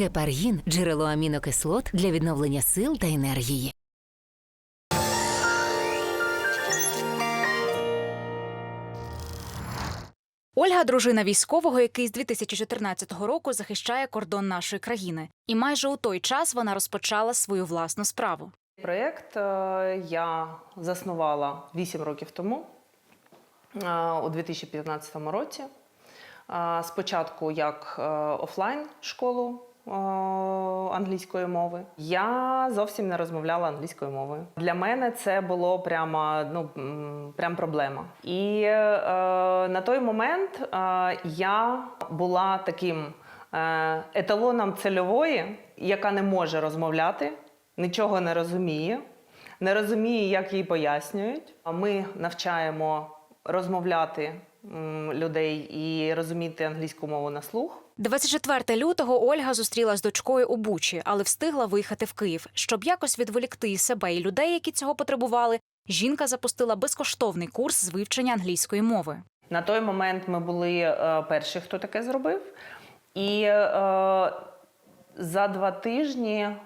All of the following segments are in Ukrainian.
Гепаргін джерело амінокислот для відновлення сил та енергії. Ольга дружина військового, який з 2014 року захищає кордон нашої країни, і майже у той час вона розпочала свою власну справу. Проєкт е, я заснувала 8 років тому, е, у 2015 році. Е, Спочатку як офлайн школу англійської мови. Я зовсім не розмовляла англійською мовою. Для мене це було прямо ну, прям проблема. І е, на той момент е, я була таким е, еталоном цільової, яка не може розмовляти, нічого не розуміє, не розуміє, як їй пояснюють. Ми навчаємо розмовляти людей і розуміти англійську мову на слух. 24 лютого Ольга зустріла з дочкою у Бучі, але встигла виїхати в Київ. Щоб якось відволікти і себе і людей, які цього потребували. Жінка запустила безкоштовний курс з вивчення англійської мови. На той момент ми були е, перші, хто таке зробив. І е, за два тижні е,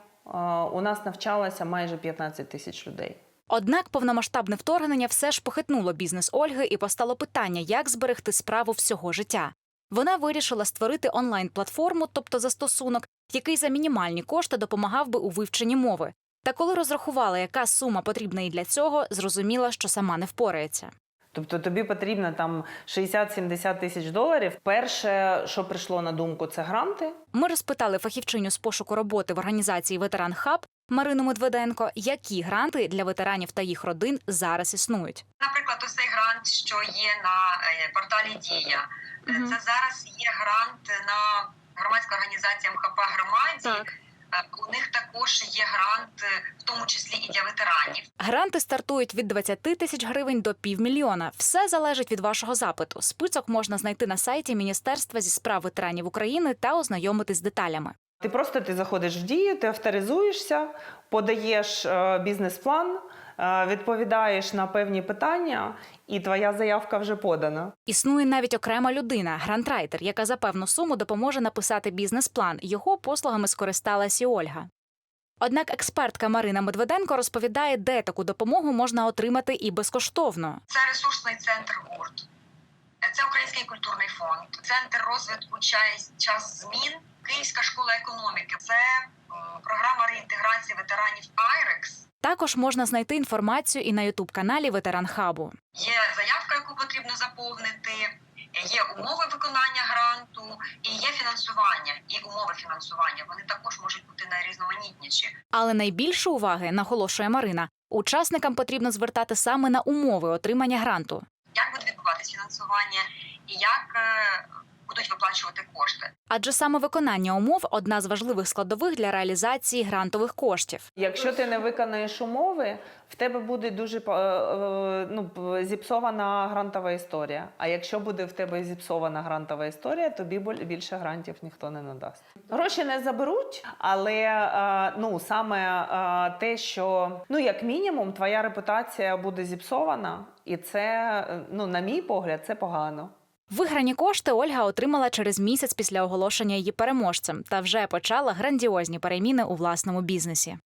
у нас навчалося майже 15 тисяч людей. Однак повномасштабне вторгнення все ж похитнуло бізнес Ольги і постало питання, як зберегти справу всього життя. Вона вирішила створити онлайн-платформу, тобто застосунок, який за мінімальні кошти допомагав би у вивченні мови. Та коли розрахувала, яка сума потрібна і для цього, зрозуміла, що сама не впорається. Тобто тобі потрібно там 60-70 тисяч доларів. Перше, що прийшло на думку, це гранти. Ми розпитали фахівчиню з пошуку роботи в організації Ветеран Хаб Марину Медведенко, які гранти для ветеранів та їх родин зараз існують. Наприклад, ось цей грант, що є на е, порталі Дія. Мгм. Це зараз є грант на громадська організація МХП громаді. Е, У них також є грант, в тому числі і для ветеранів. Гранти стартують від 20 тисяч гривень до півмільйона. Все залежить від вашого запиту. Список можна знайти на сайті Міністерства зі справ ветеранів України та ознайомитись з деталями. Ти просто ти заходиш в дію, ти авторизуєшся, подаєш е, бізнес-план, е, відповідаєш на певні питання, і твоя заявка вже подана. Існує навіть окрема людина, грантрайтер, яка за певну суму допоможе написати бізнес-план. Його послугами скористалась і Ольга. Однак експертка Марина Медведенко розповідає, де таку допомогу можна отримати і безкоштовно. Це ресурсний центр гурт. Це Український культурний фонд, центр розвитку час, час змін, Київська школа економіки. Це програма реінтеграції ветеранів IREX. Також можна знайти інформацію і на ютуб каналі Ветеран Хабу. Є заявка, яку потрібно заповнити, є умови виконання гранту і є фінансування і умови фінансування. Вони також можуть бути найрізноманітніші. Але найбільше уваги, наголошує Марина, учасникам потрібно звертати саме на умови отримання гранту. Як буде відбуватися фінансування і як е, будуть виплачувати? Адже саме виконання умов одна з важливих складових для реалізації грантових коштів. Якщо ти не виконаєш умови, в тебе буде дуже е, е, ну, зіпсована грантова історія. А якщо буде в тебе зіпсована грантова історія, тобі більше грантів ніхто не надасть. Гроші не заберуть, але е, ну саме те, що ну як мінімум твоя репутація буде зіпсована, і це, ну на мій погляд, це погано. Виграні кошти Ольга отримала через місяць після оголошення її переможцем та вже почала грандіозні переміни у власному бізнесі.